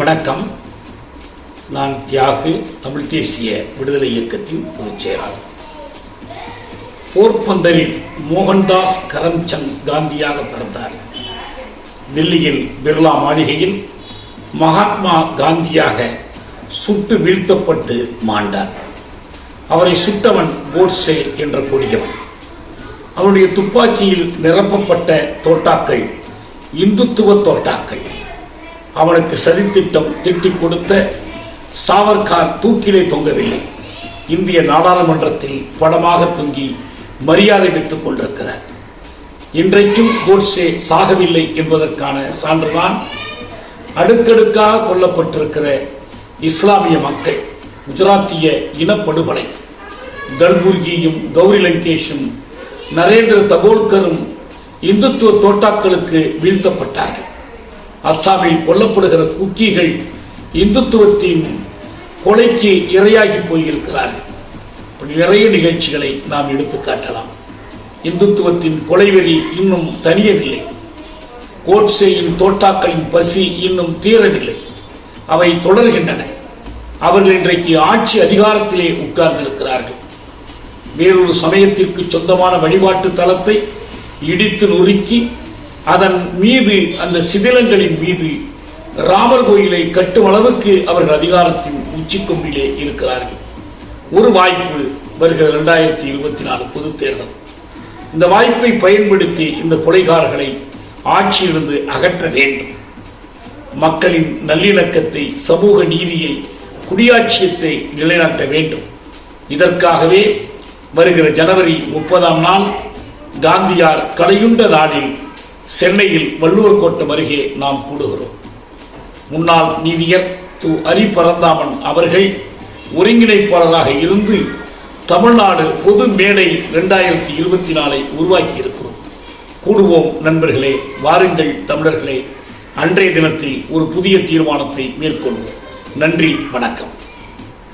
வணக்கம். நான் தியாகு தமிழ் தேசிய விடுதலை இயக்கத்தின் பொதுச் செயலாளர். போர்பந்தரில் மோகன்தாஸ் கரம்சந்த் காந்தியாக பிறந்தார். டெல்லியில் பிர்லா மாளிகையில் மகாத்மா காந்தியாக சுட்டு வீழ்த்தப்பட்டு மாண்டார். அவரை சுட்டவன் கோட்சே என்ற கொடியவன். அவருடைய துப்பாக்கியில் நிரப்பப்பட்ட தோட்டாக்கள் இந்துத்துவ தோட்டாக்கள். அவனுக்கு சதித்திட்டம் திட்டிக் கொடுத்த சாவர்கார் தூக்கிலே தொங்கவில்லை. இந்திய நாடாளுமன்றத்தில் படமாக தொங்கி மரியாதை பெற்றுக் கொண்டிருக்கிறார். இன்றைக்கும் கோட்ஸே சாகவில்லை என்பதற்கான சான்றுதான் அடுக்கடுக்காக கொல்லப்பட்டிருக்கிற இஸ்லாமிய மக்கள் குஜராத்திய இனப்படுகொலை. கல்புர்கியும் கௌரி லங்கேஷும் நரேந்திர தகோல்கரும் இந்துத்துவ தோட்டாக்களுக்கு வீழ்த்தப்பட்டார்கள். அஸ்ஸாமில் கொல்லப்படுகிற குக்கிகள் இந்துத்துவத்தின் கொலைக்கு இரையாகி போயிருக்கிறார்கள். இப்படி நிறைய நிகழ்ச்சிகளை நாம் எடுத்து காட்டலாம். இந்துத்துவத்தின் கொலைவெறி இன்னும் தனியவில்லை கோட்சேயின் தோட்டாக்களின் பசி இன்னும் தீரவில்லை. அவை தொடர்கின்றன. அவர்கள் இன்றைக்கு ஆட்சி அதிகாரத்திலே உட்கார்ந்திருக்கிறார்கள். வேறொரு சமயத்திற்கு சொந்தமான வழிபாட்டு தளத்தை இடித்து நொறுக்கி அதன் மீது அந்த சிதிலங்களின் மீது ராமர் கோயிலை கட்டும் அளவுக்கு அவர்கள் அதிகாரத்தின் உச்சிக்கொம்பிலே இருக்கிறார்கள். ஒரு வாய்ப்பு வருகிற இரண்டாயிரத்தி இருபத்தி நாலு பொதுத் தேர்தல். இந்த வாய்ப்பை பயன்படுத்தி இந்த கொலைகாரர்களை ஆட்சியிலிருந்து அகற்ற வேண்டும். மக்களின் நல்லிணக்கத்தை சமூக நீதியை குடியாட்சியத்தை நிலைநாட்ட வேண்டும். இதற்காகவே வருகிற ஜனவரி முப்பதாம் நாள் காந்தியார் கலையுண்ட நாளில் சென்னையில் வள்ளுவர் கோட்டம் அருகே நாம் கூடுகிறோம். முன்னாள் நீதியர் து. அரி பரந்தாமன் அவர்கள் ஒருங்கிணைப்பாளராக இருந்து தமிழ்நாடு பொது மேடை ரெண்டாயிரத்தி இருபத்தி நாலை உருவாக்கி இருக்கிறோம் கூடுவோம் நண்பர்களே வாருங்கள் தமிழர்களே. அன்றைய தினத்தில் ஒரு புதிய தீர்மானத்தை மேற்கொள்வோம். நன்றி வணக்கம்.